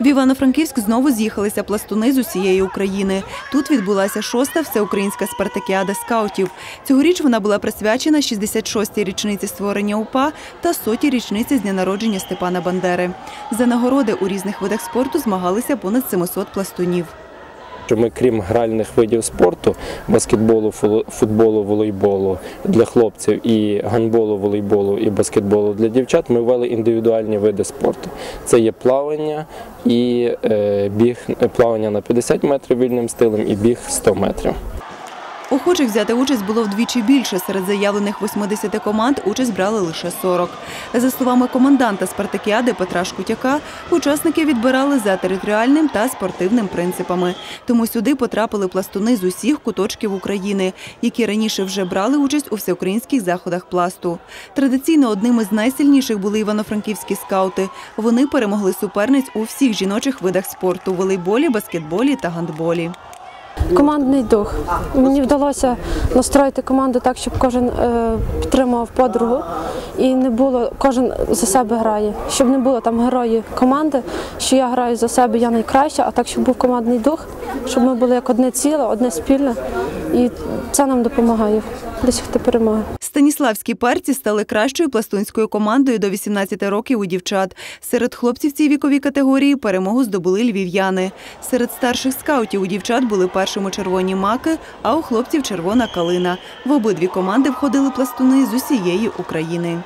В Івано-Франківськ знову з'їхалися пластуни з усієї України. Тут відбулася шоста всеукраїнська спартакіада скаутів. Цьогоріч вона була присвячена 66-й річниці створення УПА та сотій річниці з дня народження Степана Бандери. За нагороди у різних видах спорту змагалися понад 700 пластунів. Що ми, крім гральних видів спорту, баскетболу, фу- футболу, волейболу для хлопців і гандболу, волейболу і баскетболу для дівчат, ми ввели індивідуальні види спорту. Це є плавання і е, біг, плавання на 50 метрів вільним стилем і біг 100 метрів. Охочих взяти участь було вдвічі більше. Серед заявлених 80 команд участь брали лише 40. За словами коменданта спартакіади Петра Шкутяка, учасники відбирали за територіальним та спортивним принципами. Тому сюди потрапили пластуни з усіх куточків України, які раніше вже брали участь у всеукраїнських заходах пласту. Традиційно одним із найсильніших були івано-франківські скаути. Вони перемогли суперниць у всіх жіночих видах спорту волейболі, баскетболі та гандболі. Командний дух. Мені вдалося настроїти команду так, щоб кожен е, підтримував подругу і не було, кожен за себе грає. Щоб не було там герої команди, що я граю за себе, я найкраща, а так, щоб був командний дух, щоб ми були як одне ціле, одне спільне. І це нам допомагає досягти перемоги. Станіславські перці стали кращою пластунською командою до 18 років у дівчат. Серед хлопців цій віковій категорії перемогу здобули львів'яни. Серед старших скаутів у дівчат були першими червоні маки, а у хлопців червона калина. В обидві команди входили пластуни з усієї України.